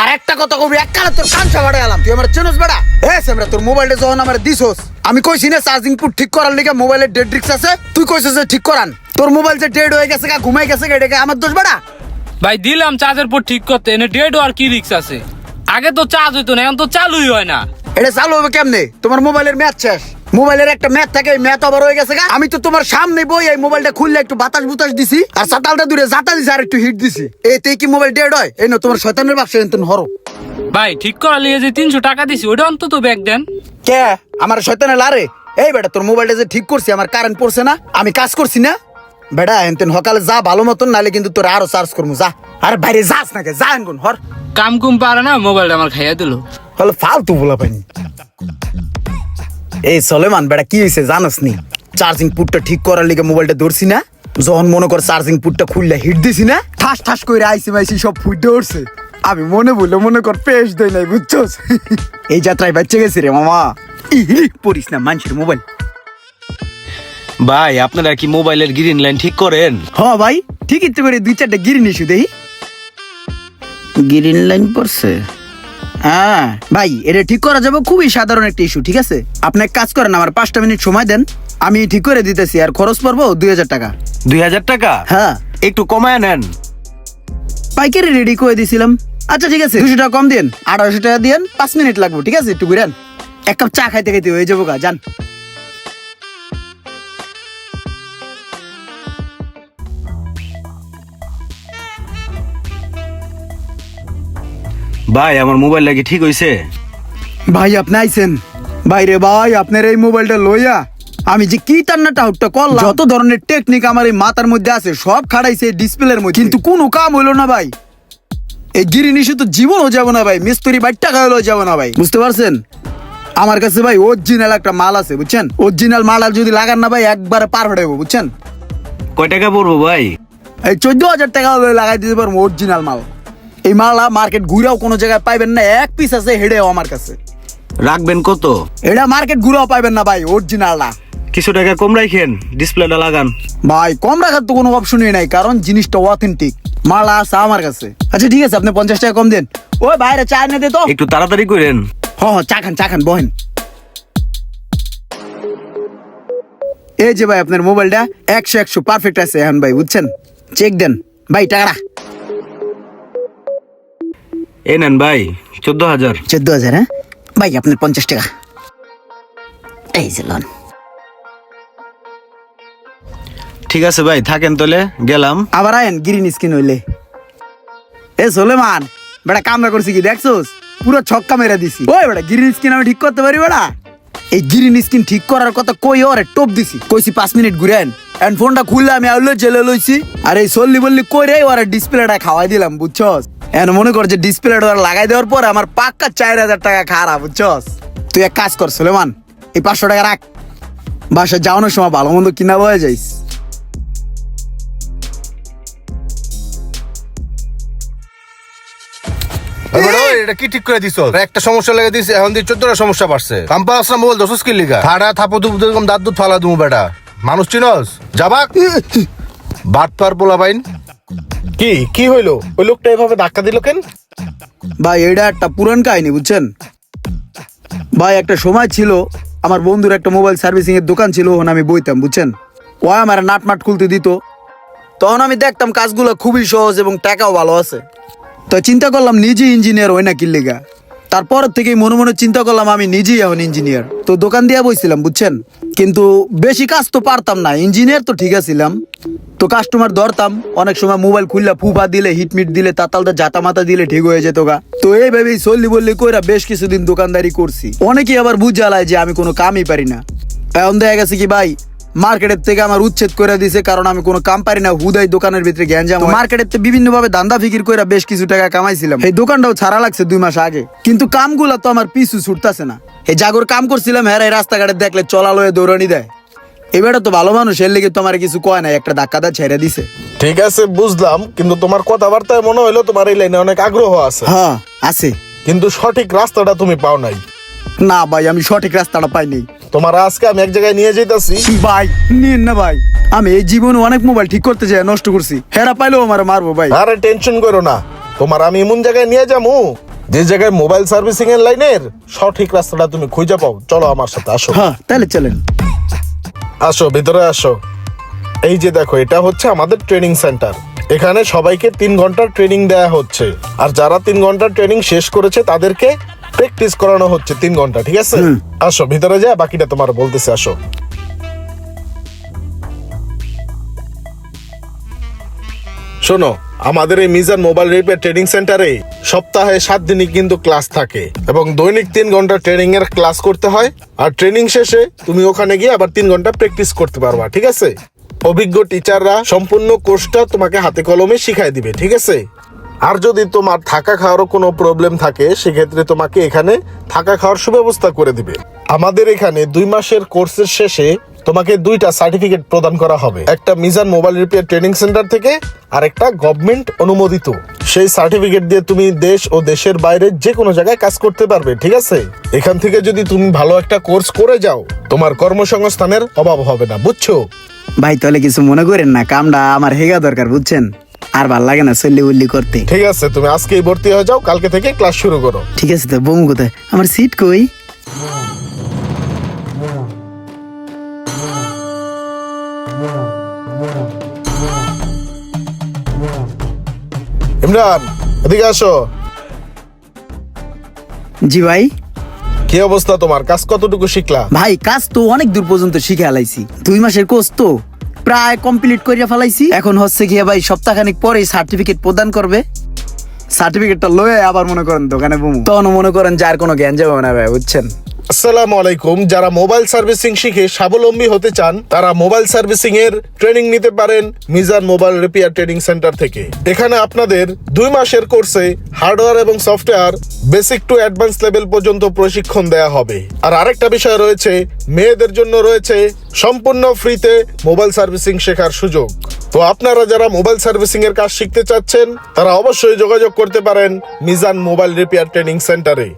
আর একটা কথা কবি এক কালে তোর কাঞ্চা বাড়ে গেলাম তুই আমার চেনস বেড়া? এ সেমরা তোর মোবাইলটা যখন আমার দিছস আমি কইছি না চার্জিং পুট ঠিক করার লিগে মোবাইলের ডেড রিক্স আছে তুই কইছিস যে ঠিক করান। তোর মোবাইল যে ডেড হয়ে গেছে গা ঘুমাই গেছে গা এটাকে আমার দোষ বেড়া? ভাই দিলাম চার্জের পর ঠিক করতে এনে ডেড আর কি রিক্স আছে? আগে তো চার্জ হইতো না এখন তো চালুই হয় না। এটা চালু হবে কেমনে? তোমার মোবাইলের ম্যাচ শেষ। মোবাইলের একটা ম্যাচ থাকে ম্যাথ আবার হয়ে গেছে গা। আমি তো তোমার সামনে বই এই মোবাইলটা খুললে একটু বাতাস বুতাস দিছি আর সাতালটা দূরে জাতা দিছি আর একটু হিট দিছি। এতে কি মোবাইল ডেড হয়? এই না তোমার শয়তানের বাক্স এনতেন হরো ভাই ঠিক করার লিয়ে যে তিনশো টাকা দিছি ওটা অন্তত ব্যাগ দেন। কে? আমার শয়তানে লারে? এই বেটা তোর মোবাইলটা যে ঠিক করছি আমার কারেন্ট পড়ছে না আমি কাজ করছি না? বেটা এনতেন সকালে যা ভালো মতন নালে কিন্তু তোর আরও চার্জ করব যা। আর বাইরে যাস না কে যা এনগুন হর। কাম কুম পারে না মোবাইলটা আমার খাইয়া দিল। হলো ফালতু বলা পাইনি এই সলেমান বেটা কি হয়েছে জানোস নি চার্জিং পুটটা ঠিক করার লিগে মোবাইলটা ধরছি না। যখন মনে কর চার্জিং পুটটা খুললে হিট দিছি না ঠাস ঠাস করে আইসি মাইসি সব ফুটে উঠছে আমি মনে বললে মনে কর পেশ দেয় নাই বুঝছস? এই যাত্রায় বাচ্চা গেছি রে মামা। ইহি পড়িস না মানুষের মোবাইল। ভাই আপনারা কি মোবাইলের গ্রিন লাইন ঠিক করেন? হ্যাঁ ভাই ঠিকই তো করে দুই চারটা গিরি নিছু দেই গ্রিন লাইন পড়ছে? হ্যাঁ ভাই এটা ঠিক করা যাবে খুবই সাধারণ একটা ইস্যু ঠিক আছে? আপনি এক কাজ করেন আমার পাঁচটা মিনিট সময় দেন আমি ঠিক করে দিতেছি আর খরচ পড়ব দুই হাজার টাকা। দুই হাজার টাকা? হ্যাঁ। একটু কমায় নেন। পাইকারি রেডি করে দিয়েছিলাম আচ্ছা ঠিক আছে দুশো টাকা কম দিন আঠারোশো টাকা দিন পাঁচ মিনিট লাগবে ঠিক আছে একটু ঘুরেন। এক কাপ চা খাইতে খাইতে হয়ে যাব গা যান। ভাই আমার মোবাইল লাগি ঠিক হইছে? ভাই আপনি আইছেন। ভাই রে ভাই আপনার এই মোবাইলটা লইয়া আমি যে কি তান্নাটা হুটটা করলাম। যত ধরনের টেকনিক আমার এই মাথার মধ্যে আছে সব খাড়াইছে ডিসপ্লের মধ্যে। কিন্তু কোনো কাম হইল না ভাই। এই গিরি নিশু তো জীবনও যাব না ভাই মিস্ত্রি বাইর টাকা হলেও যাব না ভাই। বুঝতে পারছেন? আমার কাছে ভাই অরিজিনাল একটা মাল আছে বুঝছেন? অরিজিনাল মাল আর যদি লাগান না ভাই একবারে পার হটাইবো বুঝছেন? কয় টাকা পড়ব ভাই? এই চোদ্দ হাজার টাকা হলে লাগাই দিতে পারব অরিজিনাল মাল। এই মালা মার্কেট ঘুরেও কোনো জায়গায় পাইবেন না এক পিস আছে হেডেও আমার কাছে। রাখবেন কত? এটা মার্কেট ঘুরেও পাইবেন না ভাই অরিজিনালটা কিছু টাকা কম রাখেন ডিসপ্লেটা লাগান। ভাই কম রাখার তো কোনো অপশনই নাই কারণ জিনিসটা অথেন্টিক মালা আছে আমার কাছে। আচ্ছা ঠিক আছে আপনি পঞ্চাশ টাকা কম দেন। ওই বাইরে চা এনে দে তো। একটু তাড়াতাড়ি করেন। হ হ চা খান চা খান বহেন। এই যে ভাই আপনার মোবাইলটা একশো একশো পারফেক্ট আছে এখন ভাই বুঝছেন? চেক দেন। ভাই টাকাটা। এই নেন ভাই চোদ্দ হাজার। চোদ্দ হাজার হ্যাঁ? ভাই আপনার পঞ্চাশ টাকা। এই যে লন ঠিক আছে ভাই থাকেন তাহলে গেলাম। আবার আয়েন গ্রিন স্কিন হইলে। এ সোলেমান বেটা কামরা করছি কি দেখছোস? পুরো ছক্কা মেরে দিছি। ওই বেটা গ্রিন স্কিন আমি ঠিক করতে পারি বেটা? এই গ্রিন স্কিন ঠিক করার কথা কই ওরে টপ দিছি। কইছি পাঁচ মিনিট ঘুরেন। এন্ড ফোনটা খুললে আমি আউলে জেলে লইছি। আর এই সল্লি বললি কই রে ওরা ডিসপ্লেটা খাওয়াই দিলাম বুঝছস? এন মনে কর যে ডিসপ্লেটা লাগাই দেওয়ার পর আমার পাক্কা চার হাজার টাকা খারাপ বুঝছস? তুই এক কাজ কর সোলেমান এই পাঁচশো টাকা রাখ। বাসা যাওয়ানোর সময় ভালো মন্দ কিনা বয়ে যাইস। এটা কি ঠিক করে দিছ একটা সমস্যা লেগে দিস এখন দিয়ে চোদ্দটা সমস্যা বাড়ছে। কাম্পা আসলাম মোবাইল দশ স্কিল লিগা? ফাড়া থাপো দুপ এরকম দাঁত দুধ ফালা দুমু বেটা। মানুষ চিনস? যাবাক? বাট পার পোলা বাইন কি কি হইল? ওই লোকটা এভাবে ধাক্কা দিল কেন? ভাই, এটা একটা পুরান কাহিনী, বুঝছেন? ভাই, একটা সময় ছিল, আমার বন্ধুর একটা মোবাইল সার্ভিসিং এর দোকান ছিল, ওখানে আমি বইতাম, বুঝছেন? ও আমার নাটমাট খুলতে দিত। তখন আমি দেখতাম কাজগুলো খুবই সহজ এবং টাকাও ভালো আছে। তো চিন্তা করলাম, নিজে ইঞ্জিনিয়ার হয় না কিল্লিগা তারপর থেকেই মনে মনে চিন্তা করলাম আমি নিজেই এখন ইঞ্জিনিয়ার তো দোকান দিয়ে বইছিলাম, বুঝছেন? কিন্তু বেশি কাজ তো পারতাম না ইঞ্জিনিয়ার তো ঠিক আছিলাম। তো কাস্টমার ধরতাম, অনেক সময় মোবাইল খুললে ফুফা দিলে হিটমিট দিলে তাতালটা জাতা মাতা দিলে ঠিক হয়ে যেত গা। তো এই ভেবেই চল্লি বললি কইরা বেশ কিছুদিন দোকানদারি করছি। অনেকেই আবার বুঝালায় যে আমি কোনো কামই পারি না। এখন দেখা গেছে কি ভাই মার্কেটের থেকে আমার উচ্ছেদ করে দিছে কারণ আমি কোনো কাম পারি না হুদাই দোকানের ভিতরে গ্যাঞ্জাম মার্কেটের থেকে বিভিন্ন ভাবে দান্দা ফিকির করে বেশ কিছু টাকা কামাইছিলাম। এই দোকানটাও ছাড়া লাগছে দুই মাস আগে। কিন্তু কামগুলা তো আমার পিছু ছুটতাছে না। এই জাগর কাম করছিলাম হ্যাঁ এই রাস্তাঘাটে দেখলে চলালয়ে দৌড়ানি দেয়। এবারে তো ভালো মানুষ এর লেগে তোমার কিছু কয় না একটা ধাক্কা দা ছেড়ে দিছে। ঠিক আছে বুঝলাম কিন্তু তোমার কথাবার্তায় মনে হইল তোমার এই লাইনে অনেক আগ্রহ আছে। হ্যাঁ আছে। কিন্তু সঠিক রাস্তাটা তুমি পাও নাই। না ভাই আমি সঠিক রাস্তাটা পাইনি। তোমার আজকে আমি এক জায়গায় নিয়ে যেতেছি ভাই নিন না ভাই। আমি এই জীবনে অনেক মোবাইল ঠিক করতে চাই নষ্ট করছি। হেরা পাইলেও আমার মারবো ভাই। আরে টেনশন করো না। তোমার আমি এমন জায়গায় নিয়ে যাব যে জায়গায় মোবাইল সার্ভিসিং এর লাইনের সঠিক রাস্তাটা তুমি খুঁজে পাও। চলো আমার সাথে আসো। হ্যাঁ তাহলে চলেন। আসো ভিতরে আসো। এই যে দেখো এটা হচ্ছে আমাদের ট্রেনিং সেন্টার এখানে সবাইকে তিন ঘণ্টার ট্রেনিং দেয়া হচ্ছে। আর যারা তিন ঘণ্টার ট্রেনিং শেষ করেছে তাদেরকে প্র্যাকটিস করানো হচ্ছে তিন ঘণ্টা ঠিক আছে? আসো ভিতরে যা বাকিটা তোমার বলতেছে আসো। শোনো আমাদের এই মিজান মোবাইল রিপেয়ার ট্রেনিং সেন্টারে সপ্তাহে সাত দিনই কিন্তু ক্লাস থাকে এবং দৈনিক তিন ঘণ্টা ট্রেনিং এর ক্লাস করতে হয় আর ট্রেনিং শেষে তুমি ওখানে গিয়ে আবার তিন ঘণ্টা প্র্যাকটিস করতে পারবা ঠিক আছে? অভিজ্ঞ টিচাররা সম্পূর্ণ কোর্সটা তোমাকে হাতে কলমে শিখাই দিবে ঠিক আছে? আর যদি তোমার থাকা খাওয়ারও কোনো প্রবলেম থাকে, সেক্ষেত্রে তোমাকে এখানে থাকা খাওয়ার সুব্যবস্থা করে দিবে। আমাদের এখানে দুই মাসের কোর্সের শেষে তোমাকে দুইটা সার্টিফিকেট প্রদান করা হবে। একটা Mizan mobile repair training centre থেকে আর একটা গভর্নমেন্ট অনুমোদিত। সেই সার্টিফিকেট দিয়ে তুমি দেশ ও দেশের বাইরে যে কোনো জায়গায় কাজ করতে পারবে, ঠিক আছে? এখান থেকে যদি তুমি ভালো একটা কোর্স করে যাও, তোমার কর্মসংস্থানের অভাব হবে না, বুঝছ? ভাই, তাহলে কিছু মনে করেন না, কামটা আমার হেগা দরকার, বুঝছেন? আর ভালো লাগে না চল্লি উল্লি করতে। ঠিক আছে তুমি আজকেই ভর্তি হয়ে যাও কালকে থেকে ক্লাস শুরু করো। ঠিক আছে তো বমু কোথায়? আমার সিট কই? ইমরান এদিকে আসো। জি ভাই। কি অবস্থা তোমার? কাজ কতটুকু শিখলা? ভাই কাজ তো অনেক দূর পর্যন্ত শিখে আলাইছি। দুই মাসের কোর্স তো। প্রায় কমপ্লিট করিয়া ফেলাইছি। এখন হচ্ছে গিয়ে ভাই সপ্তাহখানিক পরে সার্টিফিকেট প্রদান করবে। সার্টিফিকেটটা লয়ে আবার মনে করেন দোকানে বমু। তখন মনে করেন যার কোনো জ্ঞান যাবে না ভাই বুঝছেন? আসসালামু আলাইকুম। যারা মোবাইল সার্ভিসিং শিখে স্বাবলম্বী হতে চান, তারা মোবাইল সার্ভিসিং এর ট্রেনিং নিতে পারেন Mizan mobile repair training centre থেকে। এখানে আপনাদের দুই মাসের কোর্সে হার্ডওয়্যার এবং software, basic to advance level পর্যন্ত প্রশিক্ষণ দেয়া হবে। আর আরেকটা বিষয় রয়েছে, মেয়েদের জন্য রয়েছে সম্পূর্ণ ফ্রিতে মোবাইল সার্ভিসিং শেখার সুযোগ। তো আপনারা যারা মোবাইল সার্ভিসিং এর কাজ শিখতে চাচ্ছেন, তারা অবশ্যই যোগাযোগ করতে পারেন মিজান মোবাইল রিপেয়ার ট্রেনিং সেন্টারে।